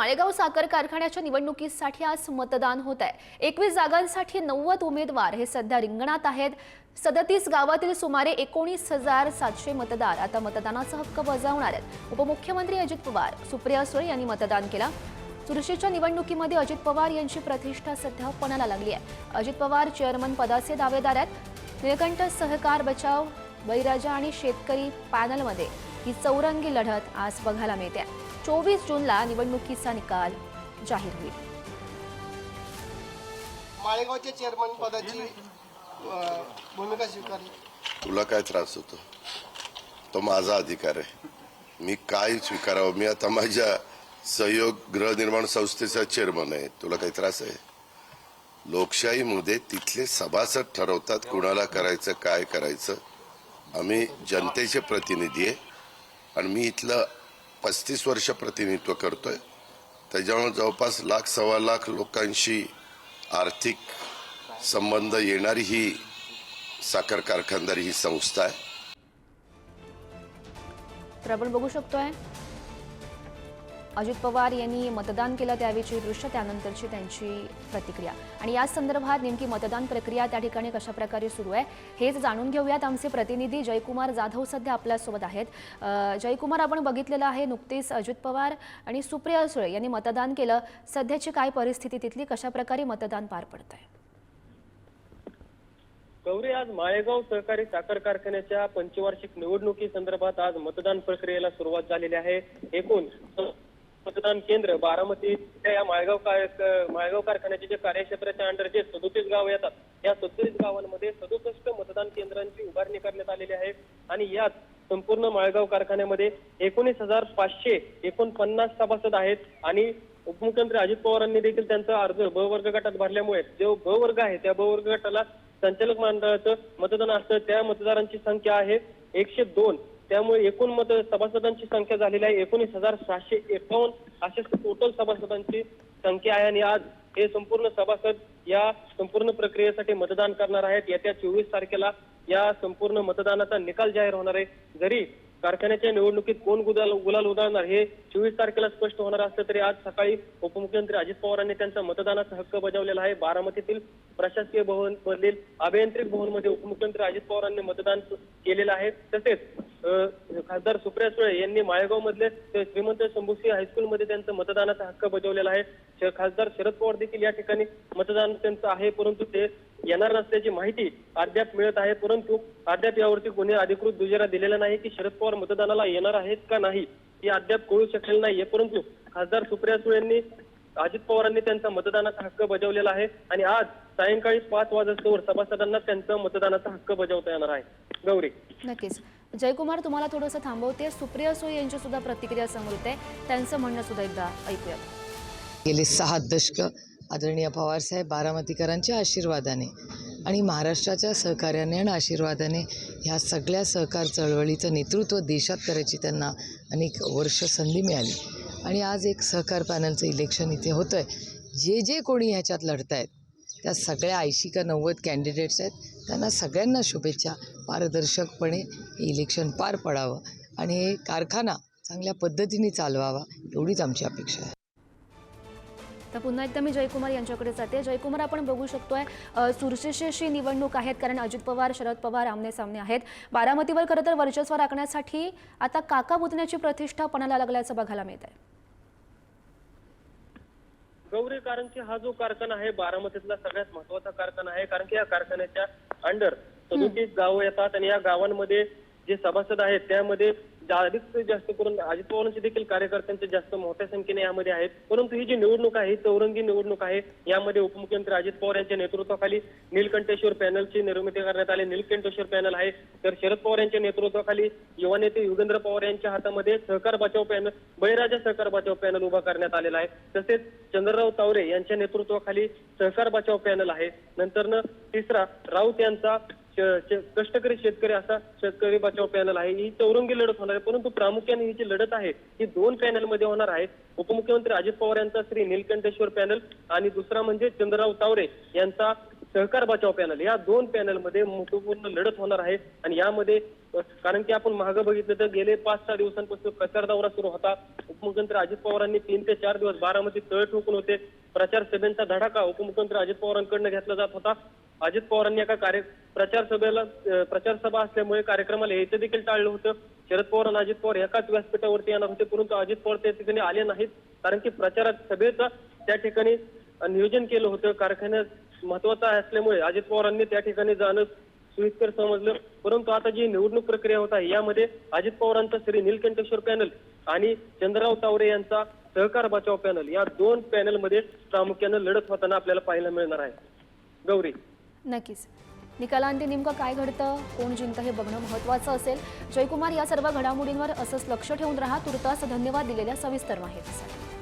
माळेगाव साखर कारखान्याच्या निवडणुकीसाठी आज मतदान होत आहे. एकवीस जागांसाठी नव्वद उमेदवार हे सध्या रिंगणात आहेत. सदतीस गावातील सुमारे एकोणीस हजार सातशे मतदार आता मतदानाचा हक्क बजावणार आहेत. उपमुख्यमंत्री अजित पवार सुप्रिया सुळे यांनी मतदान केलं. चुरशीच्या निवडणुकीमध्ये अजित पवार यांची प्रतिष्ठा सध्या पणाला लागली आहे. अजित पवार चेअरमन पदाचे दावेदार आहेत. निळकंठ सहकार बचाव बळीराजा आणि शेतकरी पॅनलमध्ये ही चौरंगी लढत आज बघायला मिळते. चोवीस जूनला निवडणुकीचा निकाल जाहीर होईल. माळेगावच्या चेअरमन पदाची भूमिका स्वीकारली. तुला काय त्रास होतो? तो माझा अधिकार आहे. मी काय स्वीकारावं? मी आता माझ्या सहयोग गृहनिर्माण संस्थेचा चेअरमन आहे. तुला काही त्रास आहे? लोकशाहीमध्ये तिथले सभासद ठरवतात कुणाला करायचं काय करायचं. आम्ही जनतेचे प्रतिनिधी आहे. आणि मी इथलं पस्तीस वर्ष प्रतिनिधित्व करतोय. त्याच्यामुळे जवळपास लाख सव्वा लाख लोकांशी आर्थिक संबंध येणारी ही साखर कारखानदारी ही संस्था आहे. तर आपण बघू शकतोय. अजित पवार यांनी मतदान केलं त्यावेळीची दृश्य त्यानंतरची त्यांची प्रतिक्रिया. आणि या संदर्भात नेमकी मतदान प्रक्रिया त्या ठिकाणी कशा प्रकारे सुरू आहे हेच जाणून घेऊयात आमचे प्रतिनिधी जयकुमार जाधव सध्या आपल्यासोबत आहेत. जयकुमार आपण बघितलेलं आहे नुकतेच अजित पवार आणि सुप्रिया सुळे यांनी मतदान केलं. सध्याची काय परिस्थिती तिथली कशा प्रकारे मतदान पार पडत आहे गौरी आज माळेगाव सहकारी साखर कारखान्याच्या पंचवार्षिक निवडणुकी संदर्भात आज मतदान प्रक्रियेला सुरुवात झालेली आहे. एकूण मतदान केंद्र बारामती या माळगाव कार- माळगाव कारखान्याचे जे कार्यक्षेत्राच्या अंडर जे सदोतीस गाव येतात या सदोतीस गावांमध्ये सदुसष्ट मतदान केंद्रांची उभारणी करण्यात आलेली आहे. आणि यात संपूर्ण माळगाव कारखान्यामध्ये एकोणीस हजार पाचशे एकोणपन्नास सभासद आहेत. आणि उपमुख्यमंत्री अजित पवारांनी देखील त्यांचा अर्ज ब वर्ग गटात भरल्यामुळे जो ब वर्ग आहे त्या ब वर्ग गटाला संचालक मंडळाचं मतदान असतं. त्या मतदारांची संख्या आहे एकशे दोन. त्यामुळे एकूण मत सभासदांची संख्या झालेली आहे. एकोणीस हजार सहाशे एकावन्न असे टोटल सभासदांची संख्या आहे आणि आज हे संपूर्ण सभासद या संपूर्ण प्रक्रियेसाठी मतदान करणार आहेत. येत्या चोवीस तारखेला या संपूर्ण मतदानाचा निकाल जाहीर होणार आहे. जरी कारखान्याच्या निवडणुकीत कोण गुलाल गुलाल उधळणार हे चोवीस तारखेला स्पष्ट होणार असलं तरी आज सकाळी उपमुख्यमंत्री अजित पवारांनी त्यांचा मतदानाचा हक्क बजावलेला आहे. बारामतीतील प्रशासकीय भवन मधील अभियांत्रिक भवनमध्ये उपमुख्यमंत्री अजित पवारांनी मतदान केलेलं आहे. तसेच खासदार सुप्रिया सुळे यांनी माळेगाव मधले श्रीमंत शंभूसिंह हायस्कूलमध्ये त्यांचा मतदानाचा हक्क बजावलेला आहे. खासदार शरद पवार देखील या ठिकाणी मतदान त्यांचं आहे परंतु ते येणार नसल्याची माहिती अद्याप मिळत आहे. परंतु अद्याप यावरती कोणी अधिकृत दुजेरा दिलेला नाही की शरद पवार मतदानाला येणार आहेत का नाही हे अद्याप कळू शकेल नाहीये. परंतु खासदार सुप्रिया सुळे यांनी अजित पवारांनी त्यांचा मतदानाचा हक्क बजावलेला आहे. आणि आज सायंकाळी पाच वाजता सभासदांना त्यांचा मतदानाचा हक्क बजावता येणार आहे. गौरी. नक्कीच. जयकुमार तुम्हाला थोडंसं थांबवते. सुप्रिया सुळे यांची सुद्धा प्रतिक्रिया समोर येते. त्यांचं म्हणणं सुद्धा एकदा ऐकूयात गेले सहा दशक आदरणीय पवारसाहेब बारामतीकरांच्या आशीर्वादाने आणि महाराष्ट्राच्या सहकार्याने आणि आशीर्वादाने ह्या सगळ्या सहकार चळवळीचं नेतृत्व देशात करायची त्यांना अनेक वर्ष संधी मिळाली. आणि आज एक सहकार पॅनलचं इलेक्शन इथे होतं आहे जे जे कोणी ह्याच्यात लढत आहेत त्या सगळ्या ऐंशी का नव्वद कॅन्डिडेट्स आहेत. त्यांना सगळ्यांना शुभेच्छा. पारदर्शकपणे इलेक्शन पार पडावं आणि हे कारखाना चांगल्या पद्धतीने चालवावा एवढीच आमची अपेक्षा आहे. तर पुन्हा एकदा मी जयकुमार यांच्याकडे जाते. जयकुमार आपण बघू शकतोय अ, अशी निवडणूक आहेत कारण अजित पवार शरद पवार आमने सामने आहेत. बारामतीवर खरं तर वर्चस्व राखण्यासाठी आता काका बुतण्याची प्रतिष्ठा पणाला लागल्याचं बघायला मिळत आहे गौरी कारण की हा जो कारखाना आहे बारामतीतला सगळ्यात महत्त्वाचा कारखाना आहे कारण की या कारखान्याच्या अंडर सदोतीस गावं येतात आणि या गावांमध्ये जे सभासद आहेत त्यामध्ये अधिक जास्त करून अजित पवारांचे देखील कार्यकर्त्यांचे जास्त मोठ्या संख्येने यामध्ये आहेत. परंतु ही जी निवडणूक आहे ही चौरंगी निवडणूक आहे. यामध्ये उपमुख्यमंत्री अजित पवार यांच्या नेतृत्वाखाली नीलकंठेश्वर पॅनलची निर्मिती करण्यात आली. नीलकंठेश्वर पॅनल आहे. तर शरद पवार यांच्या नेतृत्वाखाली युवा नेते युगेंद्र पवार यांच्या हातामध्ये सहकार बचाव पॅनल बळीराजा सहकार बचाव पॅनल उभा करण्यात आलेला आहे. तसेच चंद्रराव तावरे यांच्या नेतृत्वाखाली सहकार बचाव पॅनल आहे. नंतर तिसरा राऊत यांचा कष्टकरी शेतकरी असा शेतकरी बचाव पॅनल आहे. ही चौरंगी लढत होणार आहे. परंतु प्रामुख्याने ही जी लढत आहे ही दोन पॅनलमध्ये होणार आहे. उपमुख्यमंत्री अजित पवार यांचा श्री नीलकंठेश्वर पॅनल आणि दुसरा म्हणजे चंद्रराव तावरे यांचा सहकार बचाव पॅनल. या दोन पॅनलमध्ये महत्त्वपूर्ण लढत होणार आहे. आणि यामध्ये कारण की आपण महाग बघितलं तर गेले पाच सहा दिवसांपासून प्रचार दौरा सुरू होता. उपमुख्यमंत्री अजित पवारांनी तीन ते चार दिवस बारामती तळ ठोकून होते. प्रचार सभेचा धडाका उपमुख्यमंत्री अजित पवारांकडनं घेतला जात होता. अजित पवारांनी एका कार्य प्रचार सभेला प्रचार सभा असल्यामुळे कार्यक्रमाला यायचं देखील टाळलं होतं. शरद पवार आणि अजित पवार एकाच व्यासपीठावरती येणार होते परंतु अजित पवार त्या ठिकाणी आले नाहीत. कारण की प्रचारात सभेचं त्या ठिकाणी नियोजन केलं होतं. कारखान्यात महत्त्वाचा असल्यामुळे अजित पवारांनी त्या ठिकाणी जाणं सुईस्कर समजलं. परंतु आता जी निवडणूक प्रक्रिया होत आहे यामध्ये अजित पवारांचा श्री नीलकंठेश्वर पॅनल आणि चंद्रराव तावरे यांचा सहकार बचाव पॅनल या दोन पॅनलमध्ये प्रामुख्यानं लढत होताना आपल्याला पाहायला मिळणार आहे. गौरी. नक्कीच. निकालांती नेमकं काय घडतं? कोण जिंकतं हे बघणं महत्त्वाचं असेल. जयकुमार या सर्व घडामोडींवर असंच लक्ष ठेवून राहा. तुर्तास धन्यवाद दिलेल्या सविस्तर माहितीसाठी.